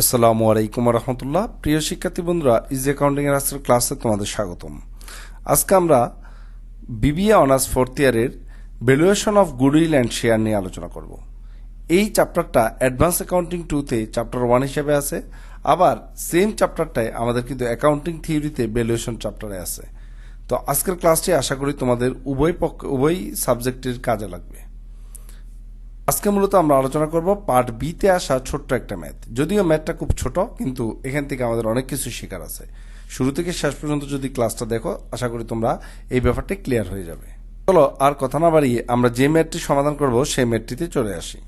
আসসালামু আলাইকুম রহমতুল্লাহ প্রিয় শিক্ষার্থী বন্ধুরা ইজ অ্যাকাউন্টিং এর আজকের ক্লাসে তোমাদের স্বাগতম। আজকে আমরা বিবিএ অনার্স ফোর্থ ইয়ারের valuation of goodwill and share নিয়ে আলোচনা করব। এই চ্যাপ্টারটা অ্যাডভান্স অ্যাকাউন্টিং টুতে চ্যাপ্টার ওয়ান হিসেবে আছে। আবার সেম চ্যাপ্টারটায় আমাদের কিন্তু অ্যাকাউন্টিং থিওরিতে ভ্যালুয়েশন চ্যাপ্টারে আছে। তো আজকের ক্লাসটি আশা করি তোমাদের উভয় পক্ষ উভয় সাবজেক্টের কাজে লাগবে। আজকে মূলত আমরা আলোচনা করব পার্ট বিতে আসা ছোট্ট একটা ম্যাথ। যদিও ম্যাথটা খুব ছোট, কিন্তু এখান থেকে আমাদের অনেক কিছু শেখার আছে। শুরু থেকে শেষ পর্যন্ত যদি ক্লাসটা দেখো, আশা করি তোমরা এই ব্যাপারটা ক্লিয়ার হয়ে যাবে। চলো, আর কথা না বাড়িয়ে আমরা যে ম্যাথটি সমাধান করব, সেই ম্যাথটিতে চলে আসি।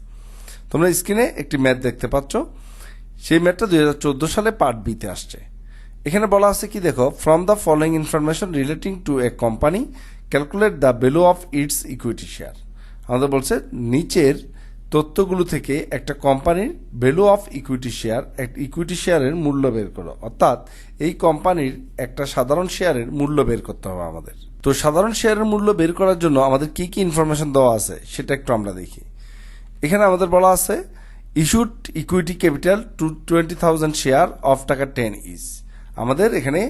তোমরা স্ক্রিনে একটি ম্যাথ দেখতে পাচ্ছ। সেই ম্যাথটা দুই হাজার চোদ্দ সালে পার্ট বিতে আসছে। এখানে বলা আছে কি, দেখো from the following information relating to a company calculate the value of its equity share আমাদের বলছে, নিচের তথ্যগুলো থেকে একটা কোম্পানির ভ্যালু অফ ইকুইটি শেয়ার একটা ইকুইটি শেয়ারের মূল্য বের করো। অর্থাৎ এই কোম্পানির একটা সাধারণ শেয়ারের মূল্য বের করতে হবে আমাদের। তো সাধারণ শেয়ারের মূল্য বের করার জন্য আমাদের কি কি ইনফরমেশন দেওয়া আছে, সেটা একটু আমরা দেখি। এখানে আমাদের বলা আছে issued equity capital two twenty thousand share of টাকা টেন ইস আমাদের এখানে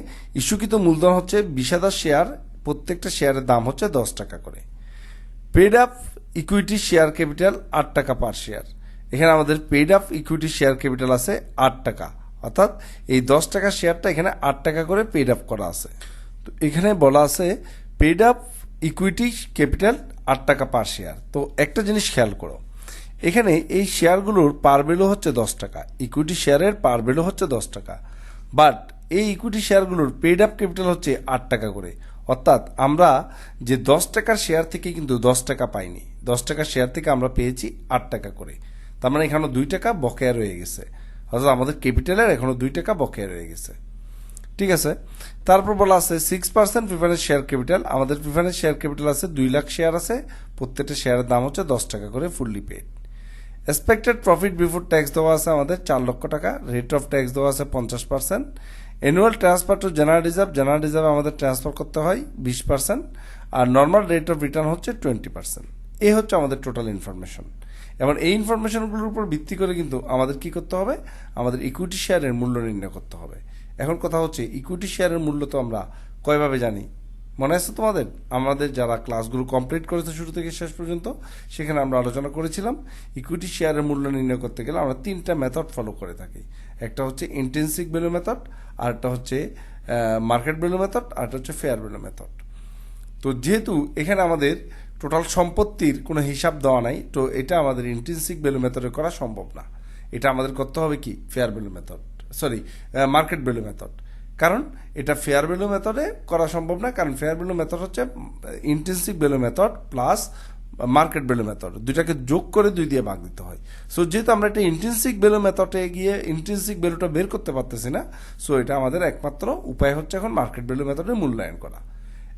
ইস্যুকৃত মূলধন হচ্ছে বিশ হাজার শেয়ার প্রত্যেকটা শেয়ারের দাম হচ্ছে দশ টাকা করে। Paid up equity share capital আট টাকা পার শেয়ার এখানে আমাদের paid up equity share capital আছে আট টাকা। অর্থাৎ এই দশ টাকা শেয়ারটা এখানে আট টাকা করে পেড আপ করা আছে। তো এখানে বলা আছে পেড আপ ইকুইটি ক্যাপিটাল আট টাকা পার শেয়ার তো একটা জিনিস খেয়াল করো। এখানে এই শেয়ারগুলোর পার ভ্যালু হচ্ছে দশ টাকা। ইকুইটি শেয়ারের পার ভ্যালু হচ্ছে দশ টাকা। বাট এই ইকুইটি শেয়ারগুলোর পেড আপ ক্যাপিটাল হচ্ছে আট টাকা করে। অর্থাৎ আমরা যে দশ টাকার শেয়ার থেকে কিন্তু দশ টাকা পাইনি, দশ টাকার শেয়ার থেকে আমরা পেয়েছি আট টাকা করে। তার মানে এখানে দুই টাকা বকেয়া রয়ে গেছে। অর্থাৎ আমাদের ক্যাপিটালের এখনও দুই টাকা বকেয়া রয়ে গেছে। ঠিক আছে? তারপর বলা আছে six percent preference share capital আমাদের প্রিফারেন্স শেয়ার ক্যাপিটাল আছে, দুই লাখ শেয়ার আছে, প্রত্যেকটা শেয়ারের দাম হচ্ছে দশ টাকা করে fully paid expected profit before tax দেওয়া আছে আমাদের চার লক্ষ টাকা রেট অফ ট্যাক্স দেওয়া আছে পঞ্চাশ percent annual transfer to general reserve general reserve আমাদের ট্রান্সফার করতে হয় বিশ পার্সেন্ট আর নর্মাল রেট অফ রিটার্ন হচ্ছে টোয়েন্টি পার্সেন্ট এই হচ্ছে আমাদের টোটাল ইনফরমেশন এবং এই ইনফরমেশনগুলোর উপর ভিত্তি করে কিন্তু আমাদের কি করতে হবে? আমাদের ইকুইটি শেয়ারের মূল্য নির্ণয় করতে হবে। এখন কথা হচ্ছে ইকুইটি শেয়ারের মূল্য তো আমরা কয়ভাবে জানি? মনে আছে তোমাদের? আমাদের যারা ক্লাসগুলো কমপ্লিট করেছে শুরু থেকে শেষ পর্যন্ত, সেখানে আমরা আলোচনা করেছিলাম ইকুইটি শেয়ারের মূল্য নির্ণয় করতে গেলে আমরা তিনটা মেথড ফলো করে থাকি। একটা হচ্ছে ইন্টেন্সিক ভ্যালু মেথড আরেকটা হচ্ছে মার্কেট ভ্যালু মেথড আরেকটা হচ্ছে ফেয়ার ভ্যালু মেথড তো যেহেতু এখানে আমাদের টোটাল সম্পত্তির কোনো হিসাব দেওয়া নাই, তো এটা আমাদের ইন্টেন্সিক ভ্যালু মেথডে করা সম্ভব না। এটা আমাদের করতে হবে কি? Fair value method sorry market value method কারণ এটা ফেয়ার ভ্যালু মেথডে করা সম্ভব না, কারণ ফেয়ার ভ্যালু মেথড হচ্ছে intensive value method plus market value method দুইটাকে যোগ করে দুই দিয়ে ভাগ দিতে হয়। সো যেহেতু আমরা একটা ইন্টেন্সিক ভ্যালু মেথডে গিয়ে ইন্টেন্সিক ভ্যালুটা বের করতে পারতেছি না সো এটা আমাদের একমাত্র উপায় হচ্ছে এখন মার্কেট ভ্যালু মেথডে মূল্যায়ন করা।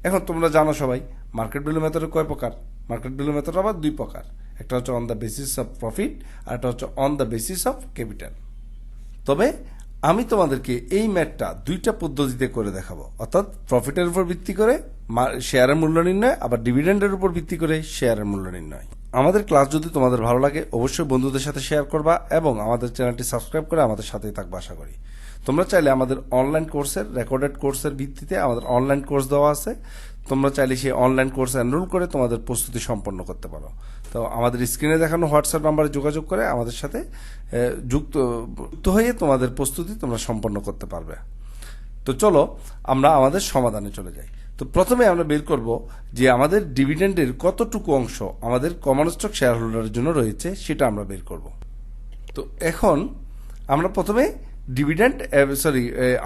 এখন তোমরা জানো সবাই মার্কেট ভ্যালু মেথডের কয় প্রকার? মার্কেট ভ্যালু মেথড আবার দুই প্রকার। একটা হচ্ছে on the basis of profit আর একটা হচ্ছে on the basis of capital তবে আমি তোমাদেরকে এই ম্যাথটা দুইটা পদ্ধতিতে করে দেখাবো। অর্থাৎ প্রফিটের উপর ভিত্তি করে শেয়ারের মূল্য নির্ণয়, আবার ডিভিডেন্ডের উপর ভিত্তি করে শেয়ারের মূল্য নির্ণয়। আমাদের ক্লাস যদি তোমাদের ভালো লাগে, অবশ্যই বন্ধুদের সাথে শেয়ার করবা এবং আমাদের চ্যানেলটি সাবস্ক্রাইব করে আমাদের সাথেই থাকবা, আশা করি। তোমরা চাইলে আমাদের অনলাইন কোর্সের রেকর্ডেড কোর্সের ভিত্তিতে আমাদের অনলাইন কোর্স দেওয়া আছে। তোমরা চাইলে সেই অনলাইন কোর্স এনরোল করে তোমাদের প্রস্তুতি সম্পন্ন করতে পারো। তো আমাদের স্ক্রিনে দেখানো হোয়াটসঅ্যাপ নাম্বারে যোগাযোগ করে আমাদের সাথে যুক্ত যুক্ত হয়ে তোমাদের প্রস্তুতি তোমরা সম্পন্ন করতে পারবে। তো চলো, আমরা আমাদের সমাধানে চলে যাই। তো প্রথমে আমরা বের করব যে আমাদের ডিভিডেন্ডের কতটুকু অংশ আমাদের কমন স্টক শেয়ার হোল্ডারের জন্য রয়েছে, সেটা আমরা বের করব। তো এখন আমরা প্রথমে dividend sorry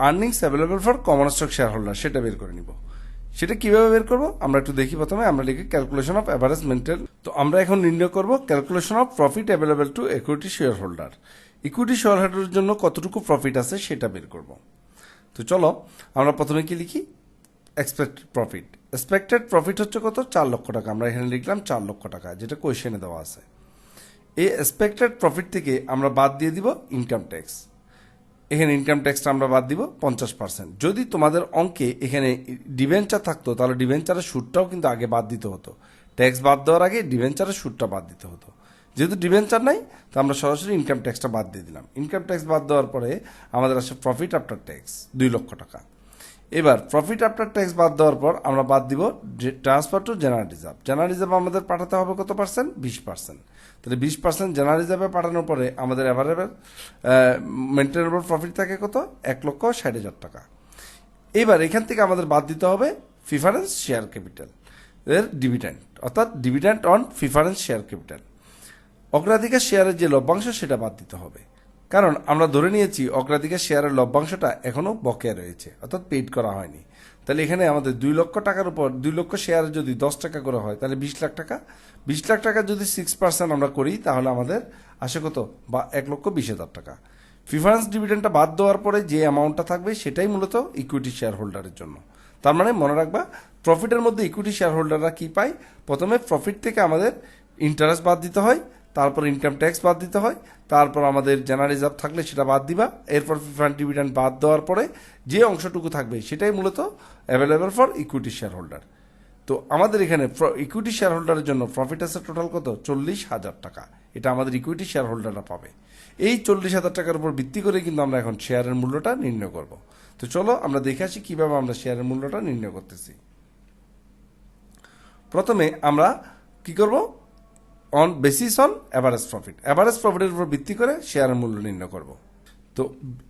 earnings available for common stock shareholder সেটা বের করে নিব। সেটা কীভাবে বের করব? আমরা একটু দেখি প্রথমে। আমরা লিখি ক্যালকুলেশন অফ অ্যাভারেজ মেন্টেল তো আমরা এখন নির্ণয় করব calculation of profit available to equity shareholder equity share হোল্ডারের জন্য কতটুকু প্রফিট আছে সেটা বের করব। তো চলো, আমরা প্রথমে কি লিখি? এক্সপেক্টেড প্রফিট এক্সপেক্টেড প্রফিট হচ্ছে কত? চার লক্ষ টাকা। আমরা এখানে লিখলাম চার লক্ষ টাকা, যেটা কোয়েশনে দেওয়া আছে। এই এক্সপেক্টেড প্রফিট থেকে আমরা বাদ দিয়ে দিব ইনকাম ট্যাক্স এখানে ইনকাম ট্যাক্সটা আমরা বাদ দিব পঞ্চাশ পার্সেন্ট যদি তোমাদের অঙ্কে এখানে ডিভেঞ্চার থাকতো, তাহলে ডিভেঞ্চারের সুটটাও কিন্তু আগে বাদ দিতে হতো। ট্যাক্স বাদ দেওয়ার আগে ডিভেঞ্চারের সুদটা বাদ দিতে হতো। যেহেতু ডিভেঞ্চার নাই, তো আমরা সরাসরি ইনকাম ট্যাক্সটা বাদ দিয়ে দিলাম। ইনকাম ট্যাক্স বাদ দেওয়ার পরে আমাদের আসে প্রফিট আফটার ট্যাক্স দুই লক্ষ টাকা। এবার প্রফিট আফটার ট্যাক্স বাদ দেওয়ার পর আমরা বাদ দিব transfer to general reserve general reserve আমাদের পাঠাতে হবে কত পার্সেন্ট বিশ পার্সেন্ট তাহলে বিশ পার্সেন্ট জেনারেল রিজার্ভে পাঠানোর পরে আমাদের অ্যাভারেবল মেনটেনেবল প্রফিট থাকে কত? এক লক্ষ ষাট হাজার টাকা। এবার এখান থেকে আমাদের বাদ দিতে হবে প্রিফারেন্স শেয়ার ক্যাপিটাল এর ডিভিডেন্ট অর্থাৎ dividend on preference share capital অগ্রাধিকার শেয়ারের যে লভ্যাংশ, সেটা বাদ দিতে হবে। কারণ আমরা ধরে নিয়েছি অগ্রাধিকার শেয়ারের লভ্যাংশটা এখনও বকেয়া রয়েছে, অর্থাৎ পেড করা হয়নি। তাহলে এখানে আমাদের দুই লক্ষ টাকার উপর, দুই লক্ষ শেয়ার যদি দশ টাকা করে হয়, তাহলে বিশ লাখ টাকা। বিশ লাখ টাকা যদি সিক্স পার্সেন্ট আমরা করি, তাহলে আমাদের আসে কত? বা এক লক্ষ বিশ হাজার টাকা। প্রিফারেন্স ডিভিডেন্ডটা বাদ দেওয়ার পরে যে অ্যামাউন্টটা থাকবে, সেটাই মূলত ইকুইটি শেয়ার হোল্ডারের জন্য। তার মানে মনে রাখবা প্রফিটের মধ্যে ইকুইটি শেয়ার হোল্ডাররা কী পায়? প্রথমে প্রফিট থেকে আমাদের ইন্টারেস্ট বাদ দিতে হয় তারপর ইনকাম ট্যাক্স বাদ দিতে হয়, তারপর আমাদের জেনারেল রিজার্ভ থাকলে সেটা বাদ দিবা, এরপর প্রিফারেন্স ডিভিডেন্ড বাদ দেওয়ার পরে যে অংশটুকু থাকবে সেটাই মূলত available for equity shareholder তো আমাদের এখানে ইকুইটি শেয়ার হোল্ডারের জন্য প্রফিট আছে টোটাল কত? চল্লিশ হাজার টাকা। এটা আমাদের ইকুইটি শেয়ার হোল্ডাররা পাবে। এই চল্লিশ হাজার টাকার উপর ভিত্তি করে কিন্তু আমরা এখন শেয়ারের মূল্যটা নির্ণয় করব। তো চলো আমরা দেখে আসি কীভাবে আমরা শেয়ারের মূল্যটা নির্ণয় করতেছি। প্রথমে আমরা কি করব? On basis on average profit average প্রফিটের উপর ভিত্তি করে শেয়ারের মূল্য নির্ণয় করব। তো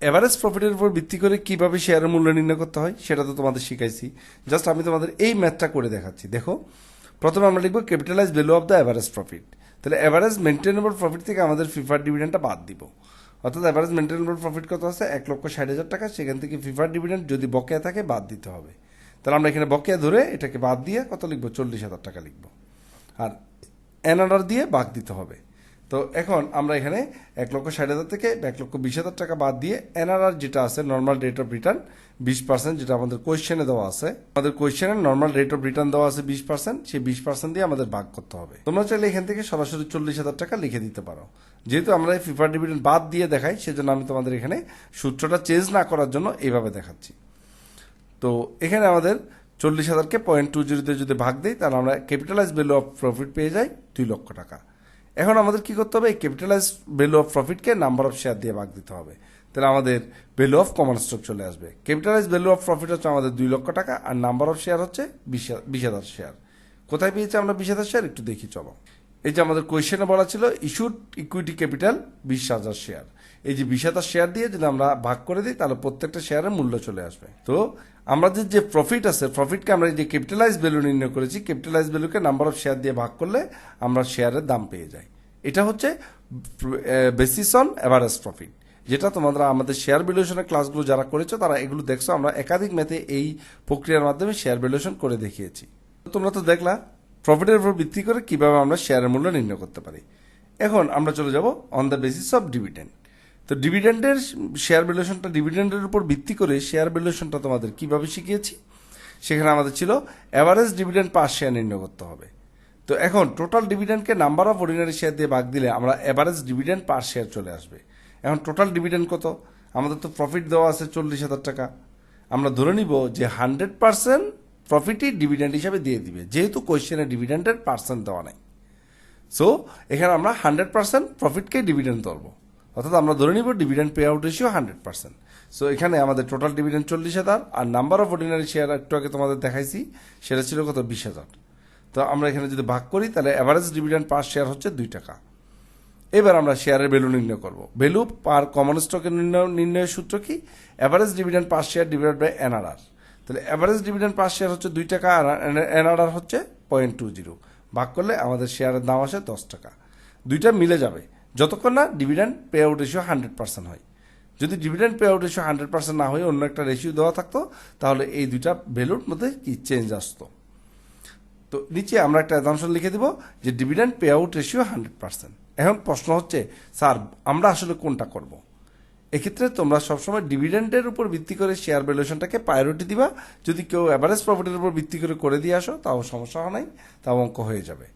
অ্যাভারেজ প্রফিটের উপর ভিত্তি করে কীভাবে শেয়ারের মূল্য নির্ণয় করতে হয়, সেটা তো তোমাদের শিখাইছি। জাস্ট আমি তোমাদের এই ম্যাথটা করে দেখাচ্ছি। দেখো, প্রথমে আমরা লিখব capitalise value of the average profit তাহলে অ্যাভারেজ মেনটেনেবল প্রফিট থেকে আমাদের ফিফার ডিভিডেন্ডটা বাদ দিব। অর্থাৎ অ্যাভারেজ মেনটেনেবল প্রফিট কত আছে? এক লক্ষ ষাট হাজার টাকা। সেখান থেকে ফিফার ডিভিডেন্ড যদি বকেয়া থাকে, বাদ দিতে হবে। তাহলে আমরা এখানে বকেয়া ধরে এটাকে বাদ দিয়ে কত লিখব? চল্লিশ হাজার টাকা লিখব। আর এনআরআর দিয়ে বাদ দিতে হবে। তো এখন আমরা এখানে এক লক্ষ ষাট হাজার থেকে এক লক্ষ বিশ হাজার টাকা বাদ দিয়ে এনআরআর যেটা আছে নর্মাল রেট অফ রিটার্ন বিশ পার্সেন্ট যেটা আমাদের কোয়েশ্চেনে দেওয়া আছে। আমাদের কোয়েশ্চেনে নর্মাল রেট অফ রিটার্ন দেওয়া আছে বিশ পার্সেন্ট সেই বিশ পার্সেন্ট দিয়ে আমাদের ভাগ করতে হবে। তোমরা চাইলে এখান থেকে সরাসরি চল্লিশ হাজার টাকা লিখে দিতে পারো। যেহেতু আমরা এই ফিফার ডিভিডেন্ড বাদ দিয়ে দেখাই, সেজন্য আমি তোমাদের এখানে সূত্রটা চেঞ্জ না করার জন্য এইভাবে দেখাচ্ছি। তো এখানে আমাদের চল্লিশ হাজারকে পয়েন্ট টু জিরোতে যদি ভাগ দিই, তাহলে আমরা ক্যাপিটালাইজ ভ্যালু অফ প্রফিট পেয়ে যাই দুই লক্ষ টাকা। এখন আমাদের কি করতে হবে? এই ক্যাপিটালাইজ ভ্যালু অফ প্রফিটকে নাম্বার অফ শেয়ার দিয়ে ভাগ দিতে হবে। তাহলে আমাদের ভ্যালু অফ কমন স্টক চলে আসবে। ক্যাপিটালাইজ ভ্যালু অফ প্রফিট হচ্ছে আমাদের দুই লক্ষ টাকা, আর নাম্বার অফ শেয়ার হচ্ছে বিশ হাজার শেয়ার কোথায় পেয়েছি আমরা বিশ হাজার শেয়ার একটু দেখি, চলো। এই যে আমাদের কোয়েশ্চেনে বলা ছিল ইস্যুড ইকুইটি ক্যাপিটাল বিশ হাজার শেয়ার এই যে বিশ শেয়ার দিয়ে যদি আমরা ভাগ করে দিই, তাহলে প্রত্যেকটা শেয়ারের মূল্য চলে আসবে। তো আমাদের যে প্রফিট আছে প্রফিটকে আমরা যে ক্যাপিটালাইজ ভ্যালু নির্ণয় করেছি ক্যাপিটালাইজ ভ্যালুকে নাম্বার অফ শেয়ার দিয়ে ভাগ করলে আমরা শেয়ারের দাম পেয়ে যাই। এটা হচ্ছে বেসিস অন অ্যাভারেজ প্রফিট যেটা তোমরা আমাদের শেয়ার ভ্যালুয়েশনের ক্লাসগুলো যারা করেছ, তারা এগুলো দেখছ, আমরা একাধিক ম্যাথে এই প্রক্রিয়ার মাধ্যমে শেয়ার ভ্যালুয়েশন করে দেখিয়েছি। তোমরা তো দেখলা প্রফিটের উপর ভিত্তি করে কীভাবে আমরা শেয়ারের মূল্য নির্ণয় করতে পারি। এখন আমরা চলে যাব on the basis of dividend তো ডিভিডেন্ডের শেয়ার ভ্যালুয়েশনটা ডিভিডেন্ডের উপর ভিত্তি করে শেয়ার ভ্যালুয়েশনটা তোমাদের কীভাবে শিখিয়েছি? সেখানে আমাদের ছিল অ্যাভারেজ ডিভিডেন্ড পার শেয়ার নির্ণয় করতে হবে। তো এখন টোটাল ডিভিডেন্ডকে নাম্বার অফ অর্ডিনারি শেয়ার দিয়ে ভাগ দিলে আমরা অ্যাভারেজ ডিভিডেন্ড পার শেয়ার চলে আসবে। এখন টোটাল ডিভিডেন্ড কত? আমাদের তো প্রফিট দেওয়া আছে চল্লিশ হাজার টাকা। আমরা ধরে নিব যে হান্ড্রেড পার্সেন্ট প্রফিটই ডিভিডেন্ড হিসাবে দিয়ে দিবে, যেহেতু কোয়েশ্চেনে ডিভিডেন্ডের পার্সেন্ট দেওয়া নাই। সো এখানে আমরা হান্ড্রেড পার্সেন্ট প্রফিটকেই ডিভিডেন্ড ধরবো। অর্থাৎ আমরা ধরে নিব dividend payout ratio hundred percent so এখানে আমাদের টোটাল ডিভিডেন্ড চল্লিশ হাজার, আর নাম্বার অফ অর্ডিনারি শেয়ার একটু আগে তোমাদের দেখাইছি, সেটা ছিল কত? বিশ হাজার। তো আমরা এখানে যদি ভাগ করি, তাহলে অ্যাভারেজ ডিভিডেন্ড পার শেয়ার হচ্ছে দুই টাকা। এবার আমরা শেয়ারের ভ্যালু নির্ণয় করব। ভ্যালু পার কমন স্টকের নির্ণয়, নির্ণয়ের সূত্র কি? Average dividend per share divide by NRR তাহলে অ্যাভারেজ ডিভিডেন্ড পার শেয়ার হচ্ছে দুই টাকা, আর এনআরআর হচ্ছে পয়েন্ট টু জিরো ভাগ করলে আমাদের শেয়ারের দাম আসে দশ টাকা। দুইটা মিলে যাবে। যতক্ষণ না dividend payout ratio hundred percent হয়। যদি dividend payout ratio hundred percent না হয়ে অন্য একটা রেশিও দেওয়া থাকতো, তাহলে এই দুইটা ভ্যালুর মধ্যে কি চেঞ্জ আসতো। তো নিচে আমরা একটা অ্যাজামশন লিখে দিব যে dividend payout ratio hundred percent এখন প্রশ্ন হচ্ছে, স্যার, আমরা আসলে কোনটা করব? এক্ষেত্রে তোমরা সবসময় ডিভিডেন্ডের উপর ভিত্তি করে শেয়ার ভ্যালুয়েশনটাকে প্রায়োরিটি দিবা। যদি কেউ অ্যাভারেজ প্রফিটের উপর ভিত্তি করে করে দিয়ে আসো, তাও সমস্যা হয় নাই, তাও অঙ্ক হয়ে যাবে।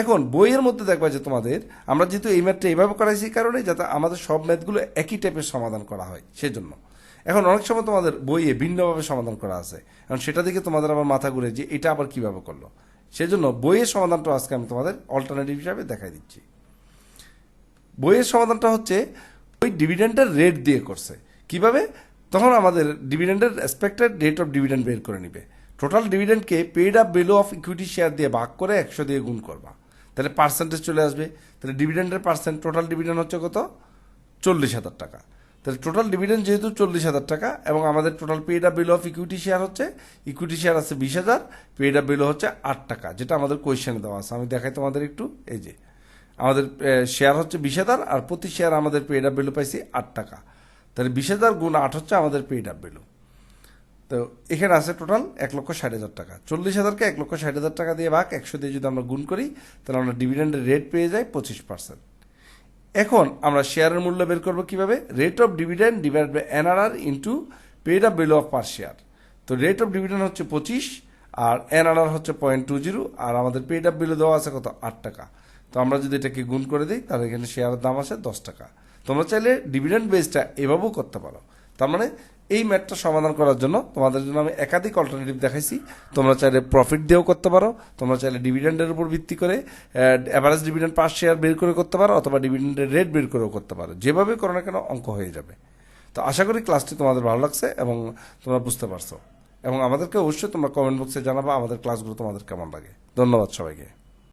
এখন বইয়ের মধ্যে দেখবা যে তোমাদের, আমরা যেহেতু এই ম্যাথটা এইভাবে করাইছি কারণে যাতে আমাদের সব ম্যাথগুলো একই টাইপের সমাধান করা হয়, সেজন্য। এখন অনেক সময় তোমাদের বইয়ে ভিন্নভাবে সমাধান করা আছে। এখন সেটা দেখে তোমাদের আবার মাথা ঘুরে যে এটা আবার কীভাবে করল। সেজন্য বইয়ের সমাধানটা আজকে আমি তোমাদের অল্টারনেটিভ হিসাবে দেখাই দিচ্ছি। বইয়ের সমাধানটা হচ্ছে, ওই ডিভিডেন্ডের রেট দিয়ে করছে। কীভাবে? তখন আমাদের ডিভিডেন্ডের এক্সপেক্টেড রেট অফ ডিভিডেন্ড বের করে নিবে। Total ডিভিডেন্ডকে paid up value of equity share দিয়ে ভাগ করে একশো দিয়ে গুণ করবা। তাহলে পার্সেন্টেজ চলে আসবে। তাহলে ডিভিডেন্ডের পার্সেন্ট টোটাল ডিভিডেন্ড হচ্ছে কত? চল্লিশ হাজার টাকা। তাহলে টোটাল ডিভিডেন্ড যেহেতু চল্লিশ হাজার টাকা এবং আমাদের total paid value of equity share হচ্ছে ইকুইটি শেয়ার আছে বিশ হাজার পেড আপ বিল হচ্ছে আট টাকা, যেটা আমাদের কোয়েশ্চেনে দেওয়া আছে। আমি দেখাই তোমাদের একটু, এই যে, আমাদের শেয়ার হচ্ছে বিশ হাজার আর প্রতি শেয়ার আমাদের পেড আপ পাইছি আট টাকা। তাহলে বিশ হাজার গুণ আট হচ্ছে আমাদের পেড আপ বিলু তো এখানে আছে টোটাল এক লক্ষ ষাট হাজার টাকা। চল্লিশ হাজারকে এক লক্ষ ষাট হাজার টাকা দিয়ে ভাগ, একশো দিয়ে যদি আমরা গুণ করি, তাহলে আমরা ডিভিডেন্ডের রেট পেয়ে যাই পঁচিশ পার্সেন্ট এখন আমরা শেয়ারের মূল্য বের করব কীভাবে? Rate of dividend divide by NRR into paid of value of per share তো রেট অফ ডিভিডেন্ড হচ্ছে পঁচিশ, আর এনআরআর হচ্ছে পয়েন্ট টু জিরো আর আমাদের পেড অফ ভ্যালু দেওয়া আছে কত? আট টাকা। তো আমরা যদি এটাকে গুণ করে দিই, তাহলে এখানে শেয়ারের দাম আছে দশ টাকা। তোমরা চাইলে ডিভিডেন্ড বেসটা এভাবেও করতে পারো। তার মানে এই ম্যাথটা সমাধান করার জন্য তোমাদের জন্য আমি একাধিক অল্টারনেটিভ দেখাইছি। তোমরা চাইলে প্রফিট দিয়েও করতে পারো, তোমরা চাইলে ডিভিডেন্ডের উপর ভিত্তি করে অ্যাভারেজ ডিভিডেন্ড পার শেয়ার বের করে করতে পারো অথবা ডিভিডেন্ডের রেট বের করেও করতে পারো। যেভাবে করো না কেন অঙ্ক হয়ে যাবে। তো আশা করি ক্লাসটি তোমাদের ভালো লাগছে এবং তোমরা বুঝতে পারছ। এবং আমাদেরকে অবশ্যই তোমরা কমেন্ট বক্সে জানাবা, আমাদের ক্লাসগুলো তোমাদের কেমন লাগে। ধন্যবাদ সবাইকে।